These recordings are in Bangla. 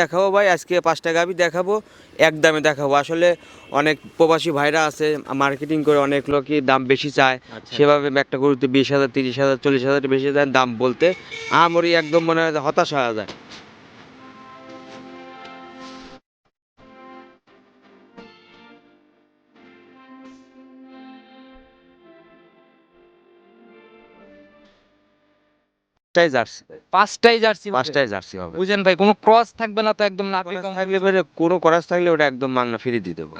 দেখাবো ভাই আজকে পাঁচটা গাভি দেখাবো এক দামে দেখাবো। আসলে অনেক প্রবাসী ভাইরা আছে মার্কেটিং করে অনেক লোকই দাম বেশি চায়। আচ্ছা। সেভাবে একটা গরুতে বিশ হাজার তিরিশ হাজার চল্লিশ হাজার বেশি দেন দাম বলতে। আমারই একদম মনে হয় হতাশ হয়ে যায়। পাঁচটাই জার্সি। পাঁচটাই জার্সি পাঁচটাই জার্সি হবে। বুঝেন ভাই কোনো ক্রস থাকবে না তো একদম না থাকলে কোনো ক্রস থাকলে ওটা একদম মাংনা ফিরে দিয়ে দেবো।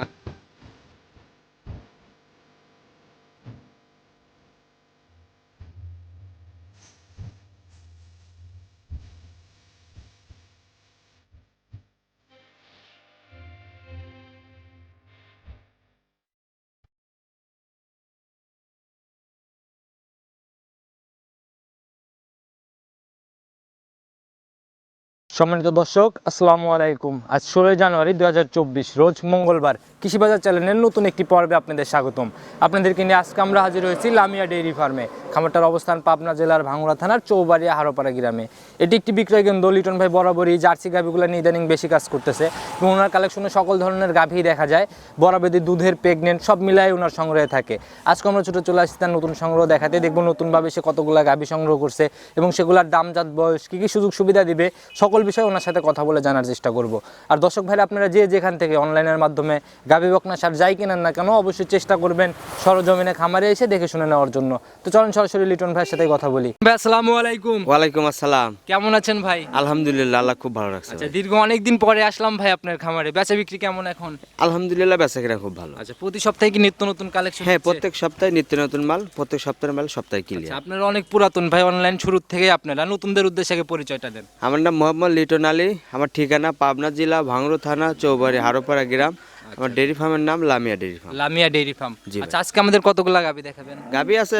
সম্মানিত দর্শক, আসসালামু আলাইকুম। আজ ষোলোই জানুয়ারি দু হাজার চব্বিশ, রোজ মঙ্গলবার কৃষি বাজার চ্যানেলের নতুন একটি পর্বে আপনাদের স্বাগতম। আপনাদেরকে নিয়ে আজকে আমরা হাজির হয়েছি লামিয়া ডেইরি ফার্মে, খামারটার অবস্থান পাবনা জেলার ভাঙ্গুড়া থানার চৌবাড়িয়া হারোপাড়া গ্রামে। এটি একটি বিক্রয় কেন্দ্র, লিটন ভাই বরাবরই জার্সি গাভিগুলো নিয়ে ইদানিং বেশি কাজ করতেছে এবং ওনার কালেকশনে সকল ধরনের গাভী দেখা যায়। বরাবরই দুধের, প্রেগনেন্ট, সব মিলাই ওনার সংগ্রহে থাকে। আজকে আমরা ছোটো চলে আসছি তার নতুন সংগ্রহ দেখাতে, দেখব নতুনভাবে সে কতগুলো গাভী সংগ্রহ করছে এবং সেগুলোর দামজাত বয়স কী কী সুযোগ সুবিধা দিবে, সকল বিষয়ে ওনার সাথে কথা বলে জানার চেষ্টা করব। আর দর্শক ভাইরা আপনারা যে যেখান থেকে অনলাইনের মাধ্যমে গাভী বকনা সার যাই কেনেন না কেন অবশ্যই চেষ্টা করবেন সরজমিনে খামারে এসে দেখে শুনে নেওয়ার জন্য। তো চলেন সরাসরি লিটন ভাইয়ের সাথে কথা বলি। ভাই আসসালামু আলাইকুম। ওয়ালাইকুম আসসালাম। কেমন আছেন ভাই? আলহামদুলিল্লাহ আল্লাহ খুব ভালো রাখছে আচ্ছা দীর্ঘ অনেক দিন পরে আসলাম ভাই আপনার খামারে। বেচা বিক্রি কেমন এখন? আলহামদুলিল্লাহ বেচা কিনা খুব ভালো। আচ্ছা প্রতি সপ্তাহে কি নিত্য নতুন কালেকশন হ্যাঁ প্রত্যেক সপ্তাহে নিত্য নতুন মাল প্রত্যেক সপ্তাহের মাল সপ্তাহে ক্লিয়ার আপনারা অনেক পুরাতন ভাই অনলাইন শুরু থেকে আপনারা নতুনদের উদ্দেশ্যে পরিচয়টা দেন। আমার নাম মোহাম্মদ লিটন আলী আমার ঠিকানা পাবনা জেলা ভাঙড়ো থানা চৌবাড়ি হারোপাড়া গ্রাম। আমার ডেয়ারি ফার্মের নাম Lamia dairy farm. Lamia farm. আচ্ছা আজকে আমাদের কতগুলা গাবি দেখাবেন? গাবি আছে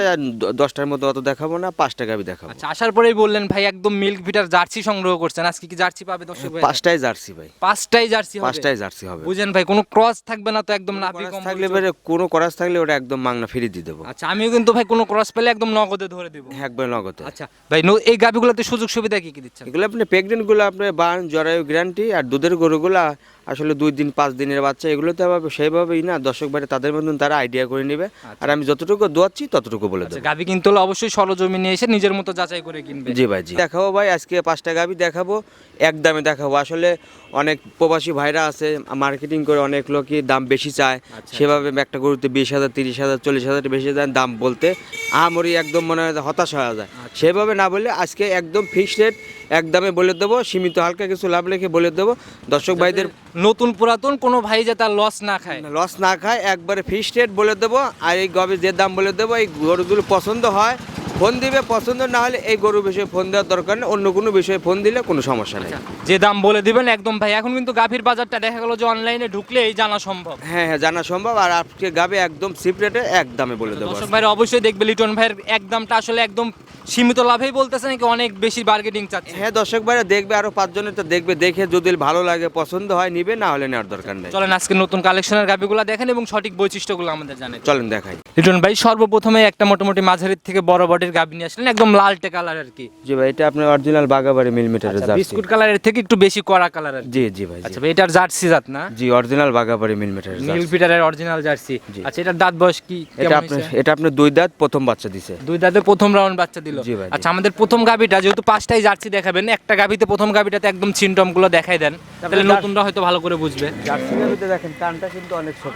দশটার মতো অত দেখাবো না পাঁচটা গাবি দেখাবো। আচ্ছা আসার পরেই বললেন ভাই একদম মিল্ক ভিটার জার্সি সংগ্রহ করছেন। আজকে কি জার্সি পাবে দর্শক ভাই পাঁচটাই জার্সি ভাই। পাঁচটাই জার্সি হবে। পাঁচটাই জার্সি হবে। বুঝেন ভাই কোনো ক্রস থাকবে না তো একদম নাভি কম থাকলে এবারে কোনো করাস থাকলে ওটা একদম মাংনা ফিরে দিয়ে দেবো। আচ্ছা আমিও কিন্তু ভাই কোনো ক্রস পেলে একদম নগদে ধরে দেবো। একবার নগদ। আচ্ছা ভাই এই গাবিগুলোতে সুযোগ সুবিধা কি কি দিচ্ছেন? এগুলো আপনি প্রেগনেন্টগুলো আপনি বান জরায়ু গ্যারান্টি আর দুধের গরুগুলা আসলে দুই দিন পাঁচ দিনের বাচ্চা এগুলোতে আবার সেইভাবেই না দর্শক বাইরে তাদের মতন তারা আইডিয়া করে নেবে। আর আমি যতটুকু দোয়াচ্ছি ততটুকু বলে আচ্ছা দেবো। গাবি কিনতে হলে অবশ্যই সরজমিনে এসে নিজের মতো যাচাই করে কিনবে। জি ভাই জি। দেখাবো ভাই আজকে পাঁচটা গাবি দেখাবো এক দামে দেখাবো। আসলে অনেক প্রবাসী ভাইরা আছে মার্কেটিং করে অনেক লোকই দাম বেশি চায়। আচ্ছা। সেভাবে একটা গরুতে বিশ হাজার তিরিশ হাজার চল্লিশ হাজার বেশি দেন দাম বলতে আমারই একদম মনে হয় হতাশ হয়ে যায়। আচ্ছা। সেভাবে না বলে আজকে একদম ফিক্সড রেট এক দামে বলে দেবো সীমিত হালকা কিছু লাভ রেখে বলে দেবো। দর্শক ভাইদের নতুন পুরাতন কোনো ভাই যে তার লস না খায়। লস না খায় একবারে ফিক্সড রেট বলে দেবো আর এই গবে যে দাম বলে দেবো এই গরুগুলো পছন্দ হয় ফোন দিবে পছন্দ না হলে এই গরু বিষয়ে ফোন দেওয়ার দরকার নেই অন্য কোনো বিষয়ে ফোন দিলে কোনো সমস্যা নেই। যে দাম বলে দিবেন একদম ভাই এখন কিন্তু গাভীর বাজারটা দেখা গেল যে অনলাইনে ঢুকলেই জানা সম্ভব। হ্যাঁ হ্যাঁ জানা সম্ভব আর আজকে গাবে একদম সিপ রেটে এক দামে বলে দেবো দর্শক ভাইরা অবশ্যই দেখবে লিটন ভাইয়ের একদমটা আসলে একদম সীমিত লাভেই বলতেছে নাকি অনেক বেশি বার্গেটিং চাচ্ছে। হ্যাঁ দর্শক ভাইরা দেখবে আরও পাঁচজনের তো দেখবে দেখে যদি ভালো লাগে পছন্দ হয় নিবে না হলে নেওয়ার দরকার নেই। চলেন আজকে নতুন কালেকশনের গাভীগুলো দেখেন এবং সঠিক বৈশিষ্ট্যগুলো আমাদের জানেন চলেন দেখাই। লিটন ভাই সর্বপ্রথমে একটা মোটামুটি মাঝারির থেকে বড় বডির গাভী নিয়ে আসলেন একদম লালটে কালার আর কি। জি ভাই এটা আপনার অরিজিনাল বাগাবাড়ি মিলিমিটারের জার্সি। বিস্কুট কালারের থেকে একটু বেশি কড়া কালার আর জি জি ভাই আচ্ছা ভাই এটার জার্সি জাত না? জি অরিজিনাল বাগাবাড়ি মিলিমিটারের নীল অরিজিনাল জার্সি আচ্ছা এটার দাঁত বয়স কি এটা আপনার এটা আপনার দুই দাঁত প্রথম বাচ্চা দিছে। দুই দাঁতে প্রথম রাউন্ড বাচ্চা দিল। জি ভাই, আচ্ছা আমাদের প্রথম গাবিটা যেহেতু পাঁচটাই জার্সি দেখাবেন একটা গাবিতে প্রথম গাবিটাতে একদম সিমটমগুলো দেখাই দেন। তাহলে নতুনরা হয়তো ভালো করে বুঝবে। জার্সি গাবিতে দেখেন কানটা কিন্তু অনেক ছোট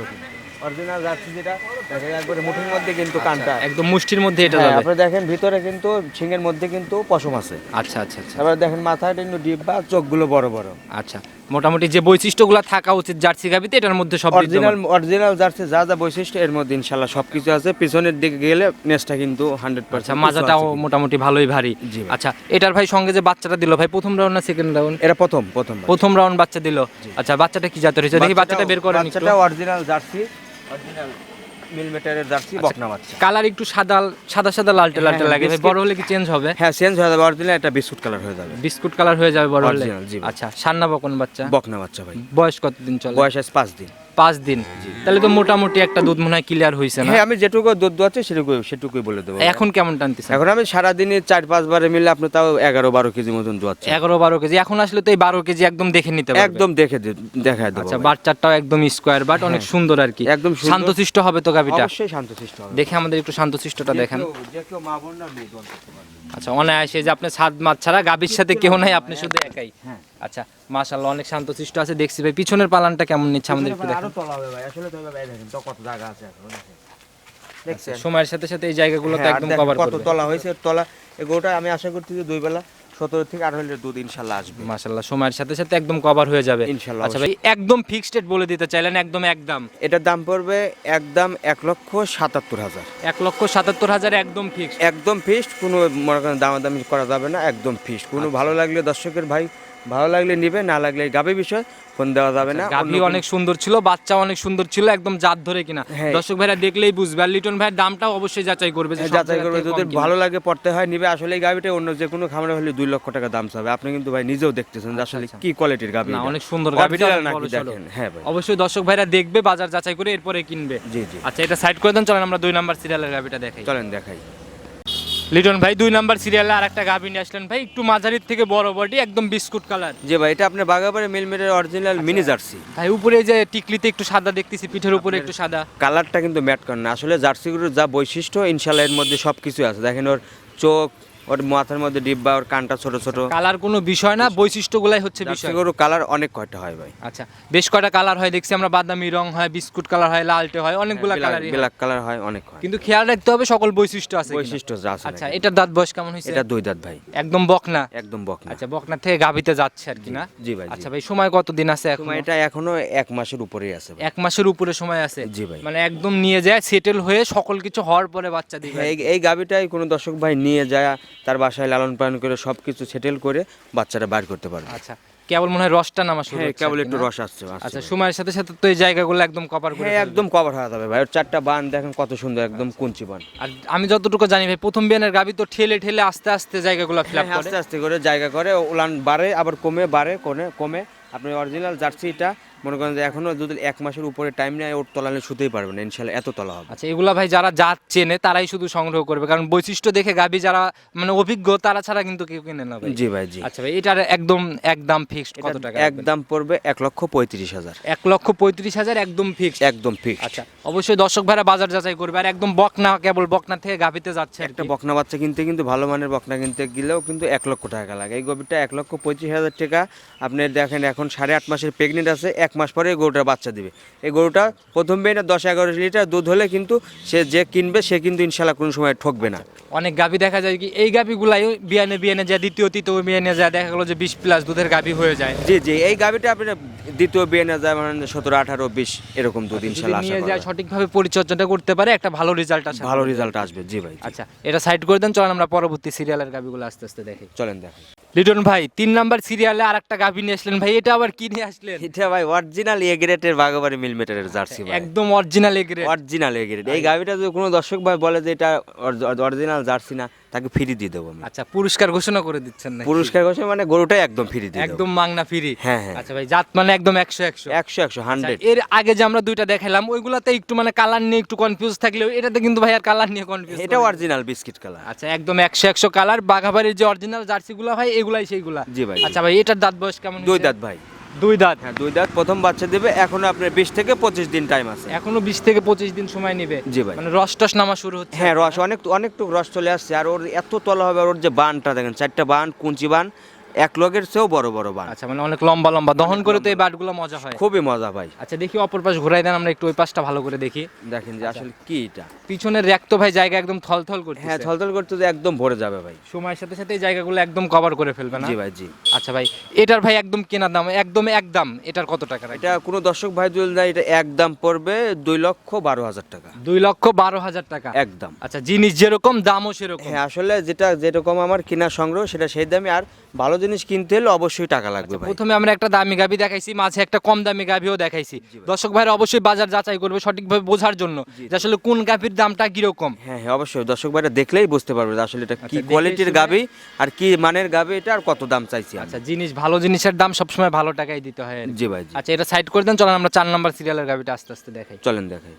অরিজিনাল জার্সি যেটা দেখেন একবারে মুঠির মধ্যে কিন্তু কানটা। একদম মুষ্টির মধ্যে এটা হ্যাঁ, যাবে। আপনি দেখেন ভিতরে কিন্তু সিংহের মধ্যে কিন্তু পশম আছে। আচ্ছা আচ্ছা আচ্ছা। তারপরে দেখেন মাথাটা কিন্তু ডিব্বা চোখগুলো বড় বড়। আচ্ছা মোটামুটি যে বৈশিষ্ট্যগুলো থাকা উচিত জার্সি গাবিতে এটার মধ্যে সব অরিজিনাল অরিজিনাল জার্সি যা যা বৈশিষ্ট্য এর মধ্যে ইনশাল্লাহ সবকিছু আছে। পিছনের দিকে গেলে নেসটা কিন্তু হান্ড্রেড আচ্ছা পার্সেন্ট মাজাটাও মোটামুটি ভালোই ভারী। আচ্ছা এটার ভাই সঙ্গে যে বাচ্চাটা দিল ভাই প্রথম রাউন্ড না সেকেন্ড রাউন্ড এটা প্রথম প্রথম প্রথম রাউন্ড বাচ্চা দিল। আচ্ছা বাচ্চাটা কি জাতের হয়েছে? দেখি বাচ্চাটা বের করেন। বাচ্চাটা অরিজিনাল জার্সি। মিলিমিটারের জার্সি বকনা বাচ্চা। কালার একটু সাদা সাদা সাদা লালটে লালটে হ্যাঁ, লাগে। বড় হলে কি চেঞ্জ হবে? হ্যাঁ চেঞ্জ হয়ে যাবে। অরিজিনাল এটা বিস্কুট কালার হয়ে যাবে। বিস্কুট কালার হয়ে যাবে বড় হলে। আচ্ছা সান্না বকন বাচ্চা? বকনা বাচ্চা ভাই। বয়স কতদিন চলে? বয়স পাঁচ দিন। পাঁচ দিন। তাহলে তো মোটামুটি একটা দুধ মনে হয় ক্লিয়ার হয়েছে না? হ্যাঁ আমি যেটুকু দুধ দোয়াচ্ছি সেটুকু সেটুকুই বলে দেবো। এখন কেমন টানতেছে এখন আমি সারাদিনে চার পাঁচবারে মিলে আপনি তাও এগারো বারো কেজি মতন দোয়াচ্ছি এগারো বারো কেজি। এখন আসলে তো এই বারো কেজি একদম দেখে নিতে হবে একদম দেখে দে- দেখায় দেবো। আচ্ছা। বাচ্চাটাও একদম স্কোয়ার বাট অনেক সুন্দর আর কি। একদম শান্তশিষ্ট হবে তো গাভিটা? অবশ্যই শান্তশিষ্ট হবে। দেখে আমাদের একটু শান্তশিষ্টটা দেখেন। আচ্ছা অনায়াসে যে আপনি সাত মাস ছাড়া গাভীর সাথে কেউ নাই আপনি শুধু একাই। হ্যাঁ। আচ্ছা মাশাল্লাহ অনেক শান্তশিষ্ট আছে। দেখছি ভাই পিছনের পালানটা কেমন নিচ্ছে আমাদের একটু দেখেন। আরও তলা হবে ভাই আসলে তো ভাই দেখেন তো কত জায়গা আছে এখন দেখছেন? সময়ের সাথে সাথে এই জায়গাগুলো তো হ্যাঁ, একদম কভার কত করবে। তলা হয়েছে তলা এগুলোটা আমি আশা করছি যে দুই বেলা সতেরো থেকে আঠারো লিটার দুধ ইনশাল্লাহ আসবে। মাশাল্লাহ সময়ের সাথে সাথে একদম কভার হয়ে যাবে। ইনশাল্লাহ, আচ্ছা ভাই একদম ফিক্সড রেট বলে দিতে চাইলেন একদম একদম। এটার দাম পড়বে একদম এক লক্ষ সাতাত্তর হাজার। এক লক্ষ সাতাত্তর হাজার একদম ফিক্সড একদম ফিক্সড কোনো মনে করেন দামাদামি করা যাবে না একদম ফিক্সড কোনো আচ্ছা। ভালো লাগলে দর্শকের ভাই ভালো লাগলে নিবে না লাগলে গাবে বিষয় ফোন দেওয়া যাবে না গাভী অন্য কোনো- অনেক সুন্দর ছিল বাচ্চা অনেক সুন্দর ছিল একদম জাত ধরে কিনা। হ্যাঁ। দর্শক ভাইরা দেখলেই বুঝবে আর লিটন ভাইয়ের দামটাও অবশ্যই যাচাই করবে হ্যাঁ, যাচাই করবে যদি ভালো লাগে পড়তে হয় নিবে। আসলে এই গাভিটা অন্য যে কোনো খামারে হলে দুই লক্ষ টাকা দাম চাবে। আপনি কিন্তু ভাই নিজেও দেখতেছেন যে আসলে কি কোয়ালিটির গাভি আচ্ছা, না অনেক সুন্দর গাভীটা। দেখেন? হ্যাঁ ভাই। অবশ্যই দর্শক ভাইরা দেখবে বাজার যাচাই করে এরপরে কিনবে। জি জি। আচ্ছা এটা সাইড করে দেন চলেন আমরা দুই নাম্বার সিরিয়ালের গাভিটা দেখাই। চলেন দেখাই। লিটন ভাই দুই নাম্বার সিরিয়ালে আর একটা গাভি নিয়ে আসলেন ভাই। একটু মাঝারির থেকে বড় বডি একদম বিস্কুট কালার যে ভাই এটা আপনার বাগাবাড়ি মিলমেটের অরিজিনাল মিনি জার্সি ভাই উপরে যে টিকলিতে একটু সাদা দেখতেছি পিঠের উপরে একটু সাদা। কালারটা কিন্তু ম্যাট করে না। আসলে জার্সিগুলোর যা বৈশিষ্ট্য ইনশাল্লাহ এর মধ্যে সব কিছু আছে। দেখেন ওর চোখ ওর মাথার মধ্যে ডিব্বা ওর কানটা ছোট ছোট। কালার কোনো বিষয় না বৈশিষ্ট্যগুলাই হচ্ছে বিষয়। জার্সিগুলোর কালার অনেক কয়টা হয় ভাই? আচ্ছা বেশ কয়টা কালার হয় দেখছি আমরা বাদামি রং হয় বিস্কুট কালার হয় লালটে হয় অনেকগুলা কালারই ব্ল্যাক কালার হয় অনেক হয়। কিন্তু খেয়াল রাখতে হবে সকল বৈশিষ্ট্য আছে বৈশিষ্ট্য আছে আচ্ছা। এটার দাঁত বয়স কেমন হয়েছে? এটা দুই দাঁত ভাই। একদম বকনা? একদম বক না আচ্ছা বকনা থেকে গাভিতে যাচ্ছে আর কি না? জি ভাই আচ্ছা ভাই সময় কত দিন আছে এখন? এটা এখনও এক মাসের উপরেই আছে এক মাসের উপরে সময় আছে? জি ভাই। মানে একদম নিয়ে যায় সেটেল হয়ে সকল কিছু হওয়ার পরে বাচ্চা দিবে। এই এই গাবিটাই কোনো দর্শক ভাই নিয়ে যায় তার বাসায় লালন পালন করে সব কিছু সেটেল করে বাচ্চারা বার করতে পারবে। আচ্ছা কেবল মনে হয় রসটা নামা শুরু হ্যাঁ কেবল একটু রস আসছে আচ্ছা সময়ের সাথে সাথে তো এই জায়গাগুলো একদম কভার করে হ্যাঁ একদম কভার হয়ে যাবে ভাই। ওর চারটা বান দেখেন কত সুন্দর একদম কুঞ্চি বান। আর আমি যতটুকু জানি ভাই প্রথম বিয়ানের গাভি তো ঠেলে ঠেলে আস্তে আস্তে জায়গাগুলো ফিল হ্যাঁ, করে। আস্তে আস্তে করে জায়গা করে উলান বাড়ে আবার কমে বাড়ে কোনে কমে। আপনি অরিজিনাল জার্সিটা মনে করেন যে এখনও যদি এক মাসের উপরে টাইম নেয় ওর তলালে শুতেই পারবে না ইনশাল্লাহ এত তলা হবে। আচ্ছা এগুলা ভাই যারা জাত চেনে তারাই শুধু সংগ্রহ করবে। কারণ বৈশিষ্ট্য দেখে গাভি যারা মানে অভিজ্ঞ তারা ছাড়া কিন্তু কেউ কিনে না ভাই। জি ভাই জি। আচ্ছা ভাই এটার একদম একদম ফিক্সড কত টাকা একদম পড়বে এক লক্ষ পঁয়ত্রিশ হাজার। এক লক্ষ পঁয়ত্রিশ হাজার একদম ফিক্সড একদম ফিক্স আচ্ছা অবশ্যই দর্শক ভাইরা বাজার যাচাই করবে। আর একদম বকনা কেবল বকনা থেকে গাভিতে যাচ্ছে একটা বকনা বাচ্চা কিনতে কিন্তু ভালো মানের বকনা কিনতে গেলেও কিন্তু এক লক্ষ টাকা লাগে। এই গরুটা এক লক্ষ পঁয়ত্রিশ হাজার টাকা। আপনি দেখেন এখন সাড়ে আট মাসের প্রেগনেন্ট আছে এক মাস পরে এই গরুটার বাচ্চা দিবে। এই গরুটা প্রথম বেয়ে দশ এগারো লিটার দুধ হলে কিন্তু সে যে কিনবে সে কিন্তু ইনশাল্লাহ কোনো সময় ঠকবে না। অনেক গাভি দেখা যায় কি এই গাভিগুলাই বিয়ানে বিয়ানে যায় দ্বিতীয় তৃতীয় বিয়ানে যায় দেখা গেলো যে বিশ প্লাস দুধের গাভি হয়ে যায়। জি জি এই গাভিটা আপনি দ্বিতীয় বিয়ে না যায় মানে সতেরো আঠারো বিশ এরকম দুধ ইনশাল্লাহ নিয়ে যায়। সঠিকভাবে পরিচর্যাটা করতে পারে একটা ভালো রেজাল্ট আসে। ভালো রেজাল্ট আসবে জি ভাই আচ্ছা এটা সাইড করে দেন চলেন আমরা পরবর্তী সিরিয়ালের গাভিগুলো আস্তে আস্তে দেখি। চলেন দেখেন। লিটন ভাই তিন নাম্বার সিরিয়ালে আর একটা গাভি নিয়ে আসলেন ভাই এটা আবার কি নিয়ে আসলেন? এটা ভাই অরিজিনাল এ গ্রেডের বাগাবাড়ি মিলমিটারের জার্সি ভাই। একদম অরিজিনাল এগ্রে অরিজিনাল এ গ্রেড এই গাভীটা যদি কোনো দর্শক ভাই বলে যে এটা অরিজিনাল জার্সি না তাকে ফ্রি দিয়ে দেবো আমি। আচ্ছা পুরস্কার ঘোষণা করে দিচ্ছেন না পুরস্কার ঘোষণা মানে গরুটাই একদম ফ্রি দিয়ে একদম মাংনা ফ্রি? হ্যাঁ, হ্যাঁ। আচ্ছা ভাই জাত মানে একদম একশো একশো? একশো একশো আচ্ছা, হান্ড্রেড এর আগে যে আমরা দুইটা দেখালাম ওইগুলাতে একটু মানে কালার নিয়ে একটু কনফিউজ থাকলেও এটাতে কিন্তু ভাই আর কালার নিয়ে কনফিউজ এটা অরিজিনাল বিস্কিট কালার আচ্ছা একদম একশো একশো কালার বাঘাবাড়ির যে অরিজিনাল জার্সিগুলো ভাই এগুলাই সেইগুলা। জি ভাই, আচ্ছা ভাই এটার দাঁত বয়স কেমন দুই দাঁত ভাই। দুই দাঁত। হ্যাঁ দুই দাঁত। প্রথম বাচ্চা দেবে এখনও আপনার বিশ থেকে পঁচিশ দিন টাইম আছে। এখনও বিশ থেকে পঁচিশ দিন সময় নেবে। জি ভাই। মানে রস টস নামা শুরু হচ্ছে। হ্যাঁ রস অনেক অনেকটুকু রস চলে আসছে। আর ওর এত তলা হবে ওর যে বানটা দেখেন চারটা বান কুঞ্চি বান এক লগের চেয়েও বড় বড় বান আচ্ছা মানে অনেক লম্বা লম্বা। দহন করে তো এই বাটগুলো মজা হয়। খুবই মজা ভাই। আচ্ছা দেখি অপর পাশ ঘুরাই দেন আমরা একটু ওই পাশটা ভালো করে দেখি। দেখেন যে আসলে কি এটা। পিছনের র্যাক তো ভাই জায়গা একদম থলথল করছে হ্যাঁ থলথল করতে তো একদম ভরে যাবে ভাই। সময়ের সাথে সাথে এই জায়গাগুলো একদম কভার করে ফেলবে না? জি ভাই জি। আচ্ছা ভাই এটার ভাই একদম কেনার দাম একদম একদম এটার কত টাকা? এটা কোনো দর্শক ভাই যদি নেয় এটা একদম পড়বে দুই লক্ষ বারো হাজার টাকা। দুই লক্ষ বারো হাজার টাকা? একদম আচ্ছা জিনিস যেরকম দামও সেরকম। হ্যাঁ আসলে যেটা যেরকম আমার কিনা সংগ্রহ সেটা সেই দামে আর ভালো জিনিস কিনতে হলে অবশ্যই টাকা লাগবে ভাই। প্রথমে আমরা একটা দামি গাভি দেখাইছি মাঝে একটা কম দামি গাভিও দেখাইছি। দর্শক ভাইরা অবশ্যই বাজার যাচাই করবে সঠিকভাবে বোঝার জন্য যে আসলে কোন গাভির দামটা কীরকম। হ্যাঁ হ্যাঁ অবশ্যই। দর্শক ভাইরা দেখলেই বুঝতে পারবে যে আসলে এটা কি আচ্ছা, কোয়ালিটির শুনে- গাবি আর কি মানের গাবি এটা আর কত দাম চাইছি আচ্ছা জিনিস ভালো জিনিসের দাম সবসময় ভালো টাকাই দিতে হয় জি ভাই আচ্ছা এটা সাইড করে দেন চলেন আমরা চার নম্বর সিরিয়ালের গাভিটা আস্তে আস্তে দেখাই। চলেন দেখাই।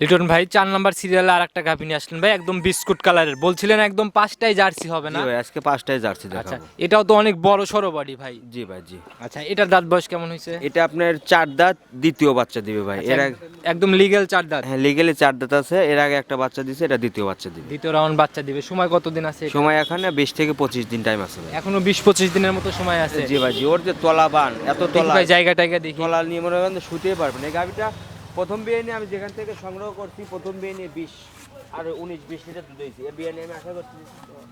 লিটন ভাই চার নাম্বার সিরিয়ালে আর একটা গাভি নিয়ে আসলেন ভাই একদম বিস্কুট কালারের বলছিলেন একদম পাঁচটাই জার্সি হবে না? জি ভাই আজকে পাঁচটায় জার্সি আচ্ছা দেখাবো এটাও তো অনেক বড় সড়ো বাড়ি ভাই। জি ভাই জি। আচ্ছা এটার দাঁত বয়স কেমন হয়েছে? এটা আপনার চার দাঁত দ্বিতীয় বাচ্চা দিবে ভাই। আচ্ছা, এর আগে একদম লিগেল চার দাঁত। হ্যাঁ লিগেলি চার দাঁত আছে এর আগে একটা বাচ্চা দিছে এটা দ্বিতীয় বাচ্চা দিবে। দ্বিতীয় রাউন্ড বাচ্চা দিবে। সময় কতদিন আছে? সময় এখানে বিশ থেকে পঁচিশ দিন টাইম আছে ভাই। এখনও বিশ পঁচিশ দিনের মতো সময় আছে। জি ভাই জি ওর যে তলা বান এত তলা ভাই জায়গা টাইগা দেখি। তলা নিয়ে মনে করেন যে শুতেই পারবেন এই গাভিটা প্রথম বিয়ে নিয়ে আমি যেখান থেকে সংগ্রহ করছি প্রথম বিয়ে নিয়ে বিশ আর উনিশ বিশ লিটার দুধ হয়েছি। এই বিয়ে নিয়ে আমি আশা করছি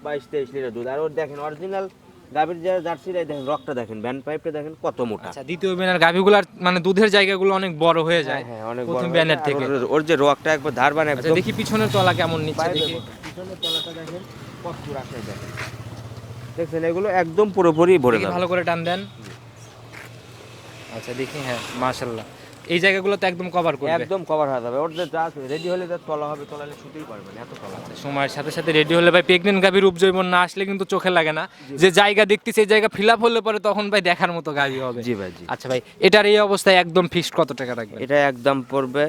বাইশ তেইশ লিটার দুধ। আর ওর দেখেন অরিজিনাল গাভির যে জার্সিটা দেখেন রকটা দেখেন ব্যান্ড পাইপটা দেখেন কত মোটা। আচ্ছা দ্বিতীয় বেনার গাভিগুলার মানে দুধের জায়গাগুলো অনেক বড় হয়ে যায় হ্যাঁ অনেক বড় প্রথম। ব্যানের থেকে। ওর- যে রকটা একবার ধারবান আচ্ছা দেখি পিছনের তলা কেমন নিচ্ছে দেখি। পিছনের তলাটা দেখেন কত রাখে দেখেন। দেখছেন এগুলো একদম পুরোপুরি ভরে যাবে। ভালো করে টান দেন। আচ্ছা দেখি হ্যাঁ মাশাল্লাহ এই জায়গাগুলো তো একদম কভার করবে। একদম কভার হয়ে যাবে। ওর যে যা রেডি হলে যা তলা হবে তলালে শুতেই পারবে না এত তলা হবে। সময়ের সাথে সাথে রেডি হলে ভাই প্রেগনেন্ট গাভীর উপজৈবন না আসলে কিন্তু চোখে লাগে না। যে জায়গা দেখতে সেই জায়গা ফিল আপ হলে পরে তখন ভাই দেখার মতো গাভী হবে। জি ভাই জি। আচ্ছা ভাই এটার এই অবস্থায় একদম ফিক্সড কত টাকা রাখবেন? এটা একদম পড়বে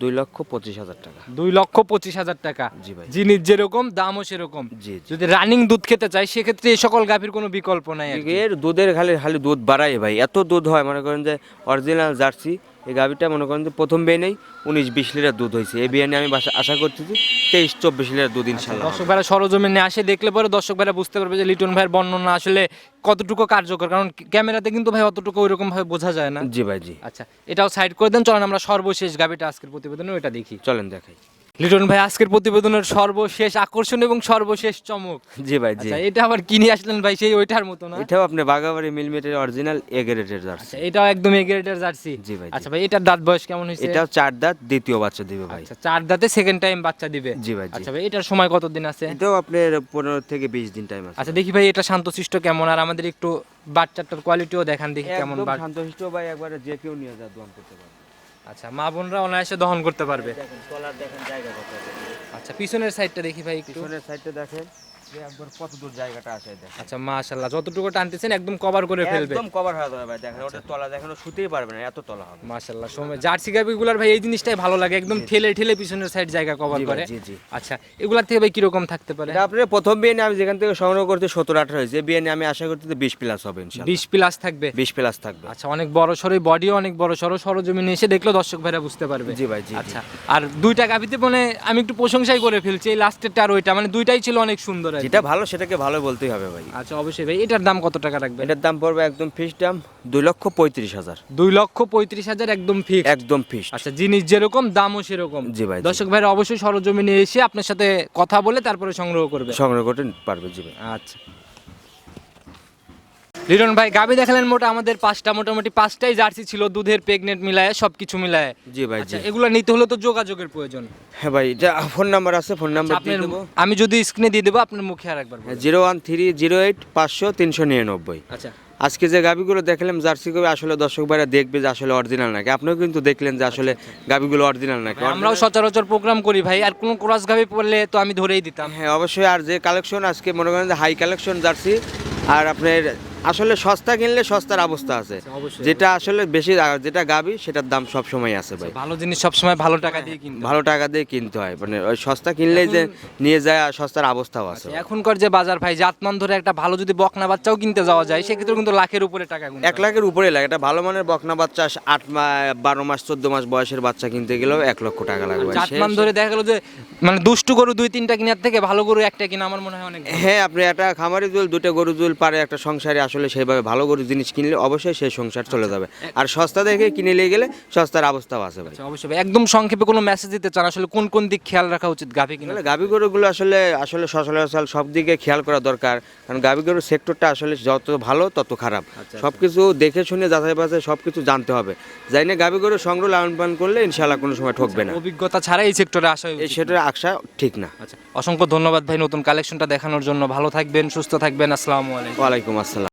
দুই লক্ষ পঁচিশ হাজার টাকা। দুই লক্ষ পঁচিশ হাজার টাকা। জি ভাই। জিনিস যেরকম দামও সেরকম। জি জি। যদি রানিং দুধ খেতে চাই সেক্ষেত্রে এই সকল গাভীর কোনো বিকল্প নাই এর দুধের খালি খালি দুধ বাড়ায় ভাই। এত দুধ হয় মনে করেন যে অরিজিনাল জার্সি এই গাভিটা মনে করেন যে প্রথম বেনেই নেই উনিশ বিশ লিটার দুধ হয়েছে। এই বিয়ে আমি বাসা- আশা করতেছি তেইশ চব্বিশ লিটার দুধ ইনশাল্লাহ দর্শক ভাইরা সরজমিনে আসে দেখলে পরে দর্শক ভাইরা বুঝতে পারবে যে লিটন ভাইয়ের বর্ণনা আসলে কতটুকু কার্যকর। কারণ ক্যামেরাতে কিন্তু ভাই অতটুকু ওইরকম ভাবে বোঝা যায় না। জি ভাই জি। আচ্ছা এটাও সাইড করে দেন। চলেন আমরা সর্বশেষ গাভীটা আজকের প্রতিবেদনে ওইটা দেখি। চলেন দেখাই। লিটন ভাই আজকের প্রতিবেদনের সর্বশেষ আকর্ষণ এবং সর্বশেষ চমক। জি ভাই জি। আচ্ছা এটা আবার কিনে আসলেন ভাই? সেই ওইটার মতো না? এটাও আপনি বাগাবাড়ি মিলমেটের অরিজিনাল এগ্রেটের জার্সি। আচ্ছা এটাও একদম এগ্রেডের জার্সি। জি ভাই জি। আচ্ছা ভাই এটার দাঁত বয়স কেমন হয়েছে? এটাও চার দাঁত দ্বিতীয় বাচ্চা দিবে ভাই। আচ্ছা চার দাঁতে সেকেন্ড টাইম বাচ্চা দিবে? জি ভাই জি। আচ্ছা ভাই এটার সময় কতদিন আছে? এটাও আপনার পনেরো থেকে বিশ দিন টাইম আছে। আচ্ছা দেখি ভাই এটা শান্তশিষ্ট কেমন? আর আমাদের একটু বাচ্চাটার কোয়ালিটিও দেখান দেখি কেমন বাট শান্তশিষ্ট ভাই একবারে যে কেউ নিয়ে যা দোয়ান করতে পারবে। আচ্ছা মা বোনরা অনায়াসে দহন করতে পারবে। দেখেন দেখেন জায়গা আচ্ছা পিছনের সাইডটা দেখি ভাই একটু। পিছনের সাইডটা দেখেন। একবার কত দূর জায়গাটা আছে দেখেন। আচ্ছা মাশাআল্লাহ যতটুকু টানতেছেন একদম কভার করে ফেলবে। একদম কভার হয়ে যাবে ভাই দেখেন ওটা তলা দেখেন শুতেই পারবে না এত তলা হবে। মাশাআল্লাহ সময় জার্সি গাবিগুলার ভাই এই জিনিসটাই ভালো লাগে একদম ঠেলে ঠেলে পিছনের সাইড জায়গা কভার করে। জি জি। আচ্ছা এগুলার থেকে ভাই কীরকম থাকতে পারে? এটা প্রথম বিয়ে আমি যেখান থেকে সংগ্রহ করতে হয়েছে। বিয়ে আমি আশা করতে বিশ প্লাস হবে বিশ প্লাস থাকবে? বিশ প্লাস থাকবে। আচ্ছা অনেক বড় সড়ো বডিও অনেক বড় সড়ো সরজমিনে এসে দেখল দর্শক ভাইরা বুঝতে পারবে। জি ভাই জি। আচ্ছা আর দুইটা গাভিতে মানে আমি একটু প্রশংসাই করে ফেলছি এই লাস্টেরটা আর ওইটা মানে দুইটাই ছিল অনেক সুন্দর আর যেটা ভালো সেটাকে ভালো বলতেই হবে ভাই। আচ্ছা অবশ্যই ভাই এটার দাম কত টাকা রাখবেন? এটার দাম পড়বে একদম ফিক্স দাম দুই লক্ষ পঁয়ত্রিশ হাজার। দুই লক্ষ পঁয়ত্রিশ হাজার একদম ফিক্স একদম ফিক্স আচ্ছা জিনিস যেরকম দামও সেরকম। জি ভাই। দর্শক ভাইরা অবশ্যই সরজমিনে এসে আপনার সাথে কথা বলে তারপরে সংগ্রহ করবে। সংগ্রহ করতে পারবে জি ভাই। আচ্ছা। লিটন ভাই গাবি দেখালেন মোটা আমাদের পাঁচটা মোটামুটি পাঁচটাই জার্সি ছিল দুধের প্রেগনেন্ট মিলায় সবকিছু মিলায়। জি ভাই জি। আচ্ছা এগুলো নিতে হলে তো যোগাযোগের প্রয়োজন। হ্যাঁ ভাই যা ফোন নাম্বার আছে ফোন নাম্বার দিয়ে আপনার দেবো। আমি যদি স্ক্রিনে দিয়ে দেবো আপনার মুখে আর একবার। Zero one three zero eight পাঁচশো তিনশো নিরানব্বই। আচ্ছা। আজকে যে গাবিগুলো দেখলাম জার্সি কবি আসলে দর্শক ভাইরা দেখবে যে আসলে অরিজিনাল নাকি। আপনিও কিন্তু দেখলেন যে আসলে গাবিগুলো অরিজিনাল নাকি। আমরাও সচরাচর প্রোগ্রাম করি ভাই আর কোন ক্রস গাবি পড়লে তো আমি ধরেই দিতাম। হ্যাঁ অবশ্যই। আর যে কালেকশন আজকে মনে করেন যে হাই কালেকশন জার্সি আর আপনার আসলে সস্তা কিনলে সস্তার অবস্থা আছে। যেটা আসলে বেশি যেটা গাবি সেটার দাম সব সময় আছে ভাই। ভালো জিনিস সবসময় ভালো টাকা দিয়ে কিনতে ভালো টাকা দিয়ে কিনতে হয়। মানে ওই সস্তা কিনলেই যে নিয়ে যায় আর সস্তার অবস্থাও আছে এখনকার যে বাজার ভাই জাতমান ধরে একটা ভালো যদি বকনা বাচ্চাও কিনতে যাওয়া যায় সেক্ষেত্রে কিন্তু লাখের উপরে টাকা এক লাখের উপরে লাগে। এটা ভালো মানের বকনা বাচ্চা আট মাস বারো মাস চোদ্দ মাস বয়সের বাচ্চা কিনতে গেলেও এক লক্ষ টাকা লাগবে জাতমান ধরে দেখা গেল যে মানে দুষ্টু গরু দুই তিনটা কেনার থেকে ভালো গরু একটা কিনা আমার মনে হয় অনেক হ্যাঁ আপনি একটা খামারি জুল দুটো গরু জুল পারে একটা সংসারে আসলে সেইভাবে ভালো গরু জিনিস কিনলে অবশ্যই সেই সংসার চলে যাবে। আর সস্তা দেখে কিনে নিয়ে গেলে সস্তার অবস্থাও আছে ভাই। আচ্ছা, অবশ্যই ভাই। একদম সংক্ষেপে কোনো মেসেজ দিতে চান? আসলে কোন কোন দিক খেয়াল রাখা উচিত গাভী কিনা? আসলে গাভী গরুগুলো আসলে আসলে সচরাচর সব দিকে খেয়াল করা দরকার। কারণ গাভী গরুর সেক্টরটা আসলে যত ভালো তত খারাপ। সব কিছু দেখে শুনে যাচাই বাছাই সব কিছু জানতে হবে। যাই না গাভী গরু সংগ্রহ লালন পালন করলে ইনশাল্লাহ কোনো সময় ঠকবে না। অভিজ্ঞতা ছাড়া এই সেক্টরে আসা এই সেটার আশা ঠিক না। আচ্ছা অসংখ্য ধন্যবাদ ভাই নতুন কালেকশনটা দেখানোর জন্য। ভালো থাকবেন সুস্থ থাকবেন। আসসালামু আলাইকুম। ওয়ালাইকুম আসসালাম।